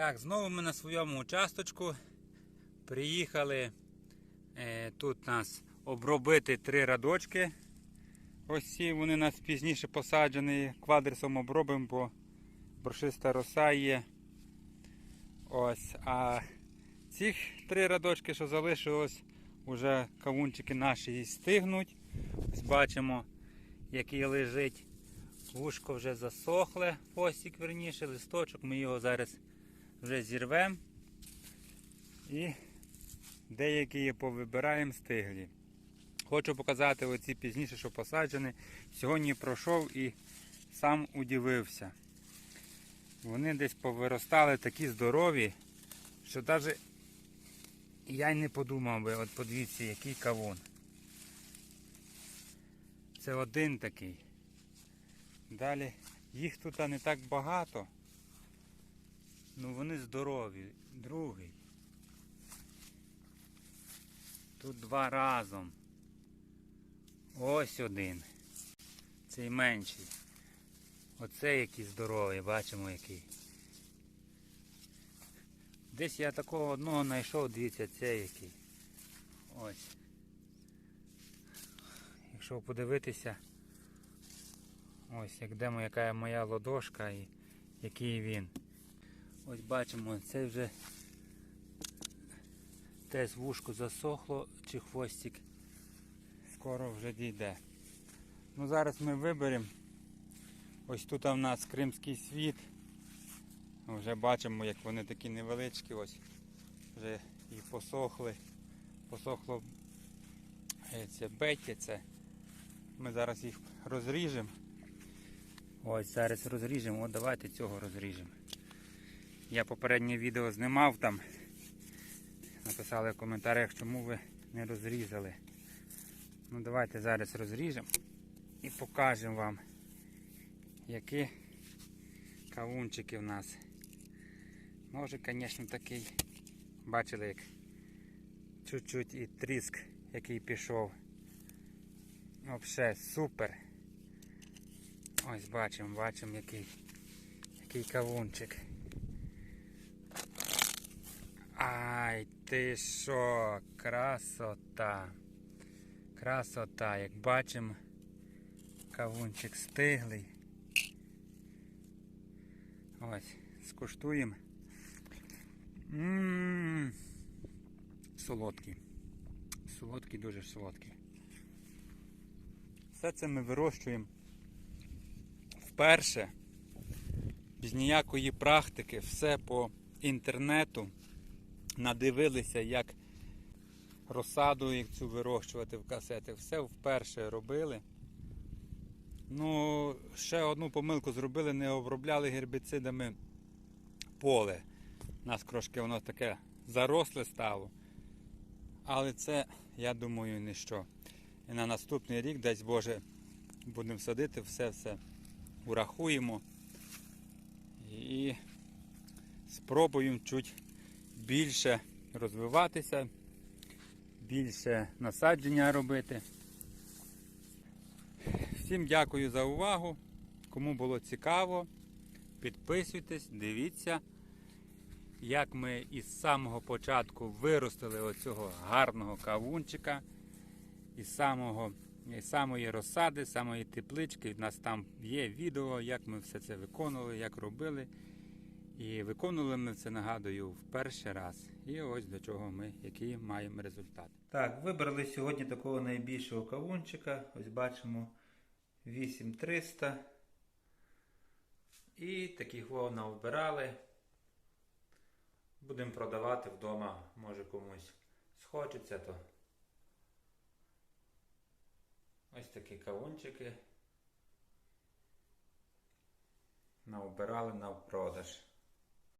Так, знову ми на своєму участочку приїхали е, тут нас обробити три радочки. Ось ці вони у нас пізніше посаджені. Квадрисом обробимо, бо боршиста роса є. Ось. А цих три радочки, що залишилось, вже кавунчики наші і стигнуть. Ось бачимо, який лежить. Вушко вже засохле, хвостик верніше, листочок. Ми його зараз вже зірвемо. І деякі повибираємо стиглі. Хочу показати оці пізніше, що посаджені. Сьогодні пройшов і сам удивився. Вони десь повиростали такі здорові, що навіть я й не подумав би, от подивіться, який кавун. Це один такий. Далі їх тут не так багато. Ну вони здорові. Другий. Тут два разом. Ось один. Цей менший. Оце який здоровий, бачимо який. Десь я такого одного знайшов, дивіться, цей який. Ось. Якщо подивитися, ось як де моя, яка моя ладошка і який він. Ось бачимо, це вже теж вушко засохло чи хвостик скоро вже дійде. Ну зараз ми виберемо. Ось тут у нас кримський світ. Вже бачимо, як вони такі невеличкі, ось вже і посохли. Посохло це беття, це. Ми зараз їх розріжемо. Ось зараз розріжемо, от давайте цього розріжемо. Я попереднє відео знімав там. Написали в коментарях, чому ви не розрізали. Ну давайте зараз розріжемо і покажемо вам, які кавунчики в нас. Ножик, звісно, такий. Бачили, як чуть-чуть і тріск, який пішов. Взагалі супер. Ось бачимо, бачимо, який, який кавунчик. Ти що, красота. Красота, як бачимо, кавунчик стиглий. Ось, скуштуємо. Ммм, солодкий. Солодкий, дуже солодкий. Все це ми вирощуємо вперше, без ніякої практики, все по інтернету. Надивилися, як розсаду як цю вирощувати в касети. Все вперше робили. Ну, ще одну помилку зробили, не обробляли гербіцидами поле. У нас трошки воно таке заросле стало. Але це, я думаю, ніщо. І на наступний рік, дасть Боже, будемо садити, все-все урахуємо. І спробуємо чуть більше розвиватися, більше насадження робити. Всім дякую за увагу. Кому було цікаво, підписуйтесь, дивіться, як ми із самого початку виростили оцього гарного кавунчика, із самого, із самої розсади, самої теплички. У нас там є відео, як ми все це виконували, як робили. І виконували ми це, нагадую, в перший раз. І ось до чого ми, який маємо результат. Так, вибрали сьогодні такого найбільшого кавунчика. Ось бачимо 8300. І таких вовна вбирали. Будемо продавати вдома, може комусь схочеться, то ось такі кавунчики. Навбирали на продаж.